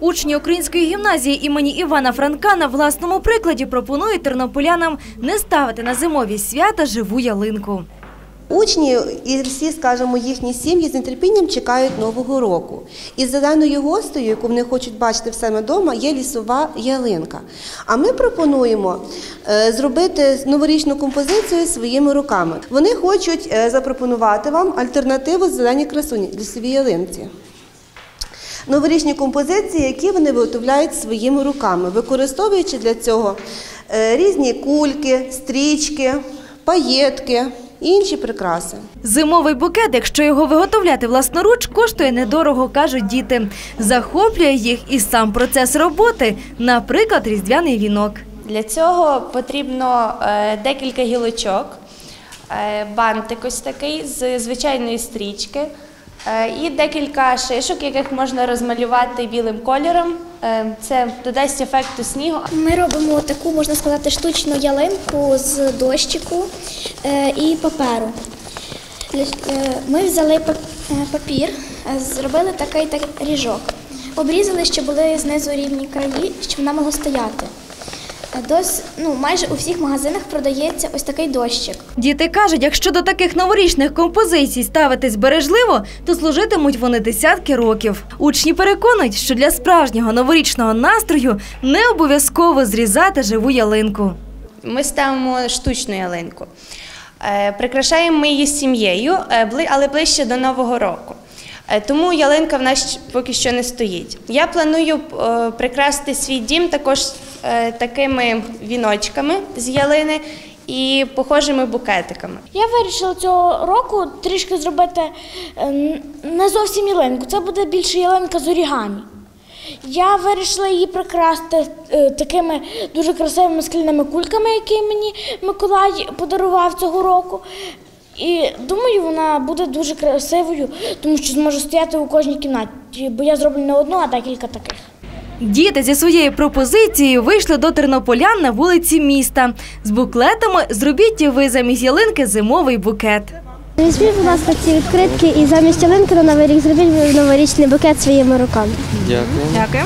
Учні української гімназії імені Івана Франка на власному прикладі пропонують тернополянам не ставити на зимові свята живу ялинку. Учні і всі, скажімо, їхні сім'ї з нетерпінням чекають Нового року. І зеленою гостею, яку вони хочуть бачити в себе вдома, є лісова ялинка. А ми пропонуємо е, зробити новорічну композицію своїми руками. Вони хочуть е, запропонувати вам альтернативу зеленій красуні лісовій ялинці. Новорічні композиції, які вони виготовляють своїми руками, використовуючи для цього е, різні кульки, стрічки, паєтки і інші прикраси. Зимовий букет, якщо його виготовляти власноруч, коштує недорого, кажуть діти. Захоплює їх і сам процес роботи, наприклад, різдвяний вінок. Для цього потрібно е, декілька гілочок, е, бантик ось такий з звичайної стрічки і декілька шишок, яких можна розмалювати білим кольором. Е, Це додасть ефекту снігу. Ми робимо таку, можна сказати, штучну ялинку з дощику е, і паперу. Е, Ми взяли е, папір, е, зробили такий ріжок. Обрізали, щоб були знизу рівні краї, щоб вона могла стояти. Е, Дос, ну, майже у всіх магазинах продається ось такий дощик. Діти кажуть, якщо до таких новорічних композицій ставитись бережливо, то служитимуть вони десятки років. Учні переконують, що для справжнього новорічного настрою не обов'язково зрізати живу ялинку. Ми ставимо штучну ялинку. Е, Прикрашаємо ми її сім'єю, е, але ближче до Нового року. Е, Тому ялинка в нас поки що не стоїть. Я планую е, прикрасити свій дім також е, такими віночками з ялини і похожими букетиками. Я вирішила цього року трішки зробити не зовсім ялинку. Це буде більше ялинка з орігамі. Я вирішила її прикрасти такими дуже красивими скляними кульками, які мені Миколай подарував цього року. І думаю, вона буде дуже красивою, тому що зможе стояти у кожній кімнаті, бо я зроблю не одну, а декілька таких. Діти зі своєю пропозицією вийшли до тернополян на вулиці міста. З буклетами зробіть і ви замість ялинки зимовий букет. Візьміть, будь ласка, ці відкритки і замість ялинки на новий рік зробіть новорічний букет своїми руками. Дякую. Дякую.